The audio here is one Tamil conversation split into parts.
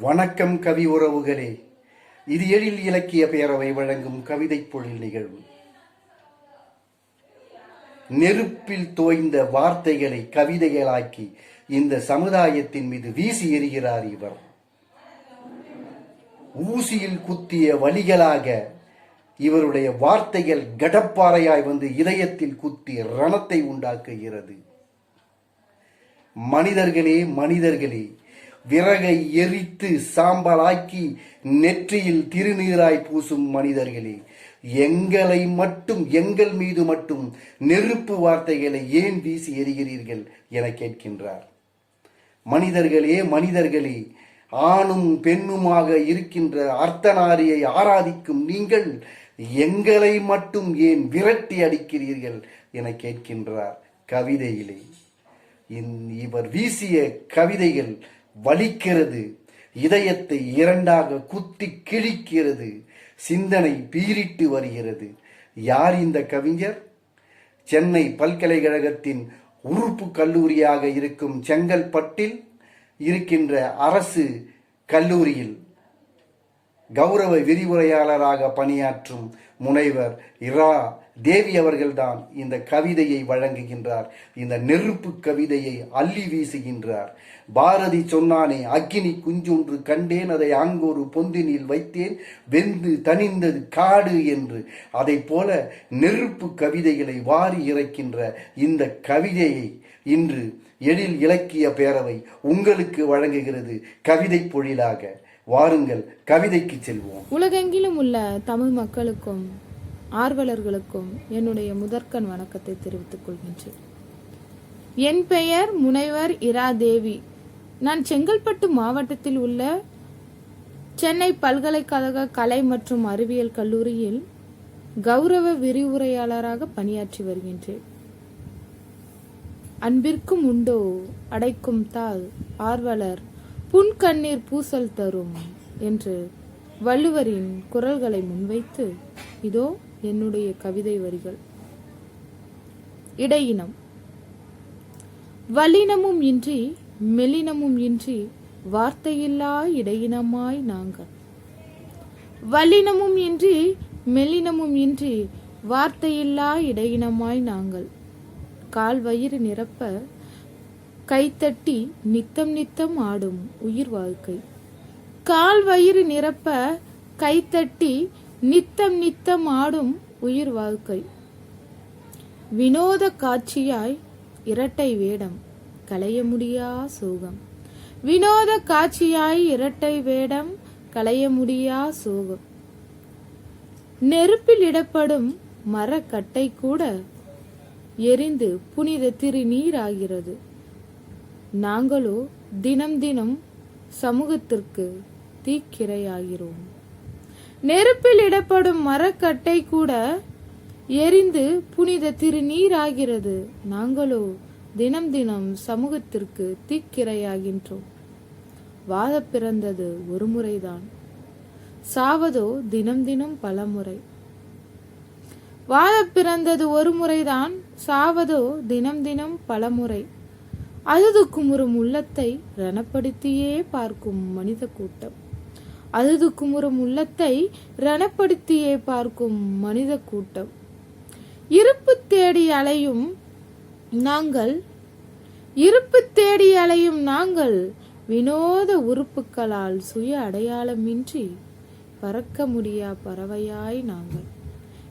வணக்கம் கவி உறவுகளே. இது எழில் இலக்கிய பேரவை வழங்கும் கவிதை பொழில் நிகழ்வு. நெருப்பில் தோய்ந்த வார்த்தைகளை கவிதைகளாக்கி இந்த சமுதாயத்தின் மீது வீசி எறிகிறார் இவர். ஊசியில் குத்திய வழிகளாக இவருடைய வார்த்தைகள் கடப்பாறையாய் வந்து இதயத்தில் குத்தி ரணத்தை உண்டாக்குகிறது. மனிதர்களே மனிதர்களே விறகை எரித்து சாம்பலாக்கி நெற்றியில் திருநீராய் பூசும் மனிதர்களே எங்களை மட்டும் எங்கள் மீது மட்டும் நெருப்பு வார்த்தைகளை ஏன் வீசி எறிகிறீர்கள் என கேட்கின்றார். மனிதர்களே மனிதர்களே ஆணும் பெண்ணுமாக இருக்கின்ற அர்த்தநாரியை ஆராதிக்கும் நீங்கள் எங்களை மட்டும் ஏன் விரட்டி அடிக்கிறீர்கள் என கேட்கின்றார் கவிதையிலே. இந்- இவர் வீசிய கவிதைகள் வலிக்கிறது. இதயத்தை இரண்டாக குத்தி கிழிக்கிறது. சிந்தனை பீரிட்டு வருகிறது. யார் இந்த கவிஞர்? சென்னை பல்கலைக்கழகத்தின் உறுப்பு கல்லூரியாக இருக்கும் செங்கல்பட்டில் இருக்கின்ற அரசு கல்லூரியில் கௌரவ விரிவுரையாளராக பணியாற்றும் முனைவர் இரா தேவி அவர்கள்தான் இந்த கவிதையை வழங்குகின்றார். இந்த நெருப்பு கவிதையை அள்ளி வீசுகின்றார். பாரதி சொன்னானே அக்கினி குஞ்சொன்று கண்டேன் அதை அங்கொரு பொந்தினில் வைத்தேன் வெந்து தனிந்தது காடு என்று. அதை போல நெருப்பு கவிதைகளை வாரி இறைக்கின்ற இந்த கவிதையை இன்று எழில் இலக்கிய பேரவை உங்களுக்கு வழங்குகிறது கவிதை பொழிலாக. வாருங்கள் கவிதைக்கு செல்வோம். உலகெங்கிலும் உள்ள தமிழ் மக்களுக்கும் ஆர்வலர்களுக்கும் என்னுடைய முதற்கண் வணக்கத்தை தெரிவித்துக் கொள்கின்றேன். என் பெயர் முனைவர் இரா தேவி நான் செங்கல்பட்டு மாவட்டத்தில் உள்ள சென்னை பல்கலைக்கழக கலை மற்றும் அறிவியல் கல்லூரியில் கௌரவ விரிவுரையாளராக பணியாற்றி வருகின்றேன். அன்பிற்கும் உண்டோ அடைக்கும் தாள் ஆர்வலர் புன்கண்ணீர் பூசல் தரும் என்று வள்ளுவரின் குரல்களை முன்வைத்து இதோ என்னுடைய கவிதை வரிகள். இடையினம். வல்லினமும் இன்றி மெல்லினமும் இன்றி வார்த்தையில்லா இடையினமாய் நாங்கள். வல்லினமும் இன்றி மெல்லினமும் இன்றி வார்த்தையில்லா இடையினமாய் நாங்கள். கால் வயிறு நிரப்ப கைத்தட்டி நித்தம் நித்தம் ஆடும் உயிர் வாழ்க்கை. கால் வயிறு நிரப்ப கைத்தட்டி நித்தம் நித்தம் ஆடும் உயிர் வாழ்க்கை. வினோத காட்சியாய் இரட்டை வேடம் களைய முடியா சோகம்? வினோத காட்சியாய் இரட்டை வேடம் களைய முடியா சோகம்? நெருப்பில் இடப்படும் மரக்கட்டை கூட எரிந்து புனித திருநீராகிறது. நாங்களோ தினம் தினம் சமூகத்திற்கு தீக்கிரையாகிறோம். நெருப்பில் இடப்படும் மரக்கட்டை கூட எரிந்து புனித திருநீராகிறது. நாங்களோ தினம் தினம் சமூகத்திற்கு தீக்கிரையாகின்றோம். வாத பிறந்தது ஒரு முறைதான். சாவதோ தினம் தினம் பல முறை. பிறந்தது ஒரு முறைதான். சாவதோ தினம் தினம் பல முறை. அழுது குமுறும் உள்ளத்தை ரணப்படுத்தியே பார்க்கும் மனித கூட்டம். அழுது குமுறும் உள்ளத்தை ரணப்படுத்தியே பார்க்கும் மனித கூட்டம். இருப்பு தேடி அலையும் நாங்கள் இருப்பு தேடி அலையும் நாங்கள் வினோத உறுப்புகளால் சுய அடையாளமின்றி பறக்க முடியா பறவையாய் நாங்கள்.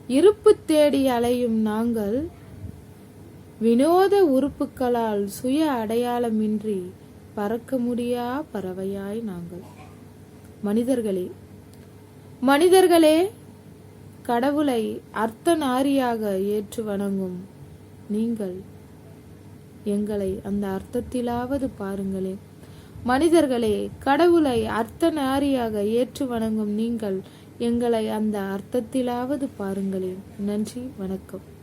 இருப்பு தேடி அலையும் நாங்கள் வினோத உறுப்புகளால் சுய அடையாளமின்றி பறக்க முடியா பறவையாய் நாங்கள். மனிதர்களே மனிதர்களே கடவுளை அர்த்த நாரியாக ஏற்று வணங்கும் நீங்கள் எங்களை அந்த அர்த்தத்திலாவது பாருங்களேன் மனிதர்களே கடவுளை அர்த்த நாரியாக ஏற்று வணங்கும் நீங்கள் எங்களை அந்த அர்த்தத்திலாவது பாருங்களேன் நன்றி வணக்கம்.